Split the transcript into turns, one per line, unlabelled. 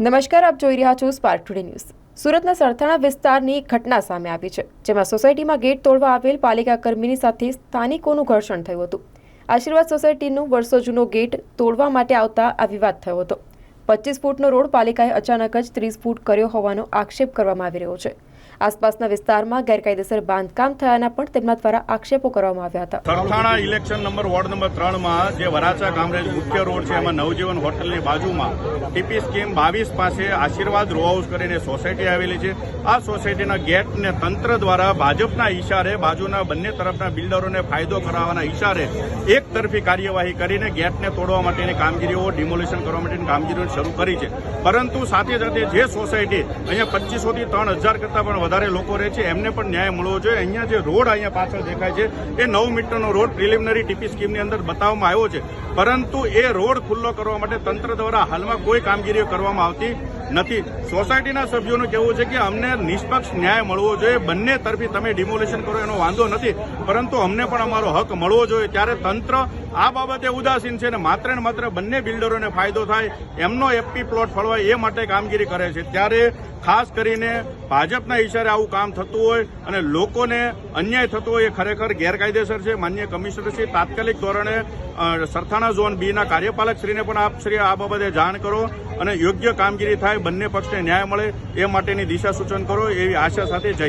નમસ્કાર, આપ જોઈ રહ્યા છો સ્પાર્ક ટુડે ન્યૂઝ સુરતના સરથાણા વિસ્તારની એક ઘટના સામે આવી છે, જેમાં સોસાયટીમાં ગેટ તોડવા આવેલ પાલિકા કર્મીની સાથે સ્થાનિકોનું ઘર્ષણ થયું હતું. આશીર્વાદ સોસાયટીનું વર્ષો જૂનો ગેટ તોડવા માટે આવતા આ વિવાદ થયો હતો. પચીસ ફૂટનો રોડ પાલિકાએ અચાનક જ ત્રીસ ફૂટ કર્યો હોવાનો આક્ષેપ કરવામાં આવી રહ્યો છે. આસપાસના વિસ્તારમાં ગેરકાયદેસર બાંધકામ થયાના પણ તેમના દ્વારા આક્ષેપો કરવામાં આવ્યા હતા.
Sarthana election number ward number ત્રણમાં જે વરાછા કામરેજ મુખ્ય રોડ છે, એમાં નવજીવન હોટલની બાજુમાં ટીપી સ્કીમ બાવીસ પાસે આશીર્વાદ રો હાઉસ કરીને સોસાયટી આવેલી છે. આ સોસાયટીના ગેટને તંત્ર દ્વારા ભાજપના ઈશારે, બાજુના બંને તરફના બિલ્ડરોને ફાયદો કરાવવાના ઇશારે એક તરફી કાર્યવાહી કરીને ગેટને તોડવા માટેની કામગીરીઓ, ડિમોલિશન કરવા માટેની કામગીરીઓ શરૂ કરી છે. પરંતુ સાથે સાથે જે સોસાયટી, અહીંયા પચીસોથી ત્રણ હજાર કરતાં પણ વધારે લોકો રહે છે, એમને પણ ન્યાય મળવો જોઈએ. અહીંયા જે રોડ અહીંયા પાછળ દેખાય છે, એ નવ મીટરનો રોડ પ્રિલિમિનરી ટીપી સ્કીમની અંદર બતાવવામાં આવ્યો છે. પરંતુ એ રોડ ખુલ્લો કરવા માટે તંત્ર દ્વારા હાલમાં કોઈ કામગીરીઓ કરવામાં આવતી નથી. સોસાયટીના સભ્યોનું કહેવું છે કે અમને નિષ્પક્ષ ન્યાય મળવો જોઈએ. બંને તરફી તમે ડિમોલેશન કરો એનો વાંધો નથી. પરંતુ અમને પણ અમારો હક મળવો જોઈએ. ત્યારે તંત્ર આ બાબતે ઉદાસીન છે ને માત્ર ને માત્ર બંને બિલ્ડરોને ફાયદો થાય. એમનો એફપી પ્લોટ ફળવાય એ માટે કામગીરી કરે છે. ત્યારે ખાસ કરીને ભાજપના ઈશારે આવું કામ થતું હોય અને લોકોને અન્યાય થતો હોય એ ખરેખર ગેરકાયદેસર છે. માન્ય કમિશનરશ્રી તાત્કાલિક ધોરણે સરથાણા ઝોન બીના કાર્યપાલકશ્રીને પણ આપ આ બાબતે જાણ કરો. અને યોગ્ય કામગીરી થાય, બંને પક્ષને ન્યાય મળે, એ માટેની દિશા સૂચન કરો, એવી આશા સાથે જય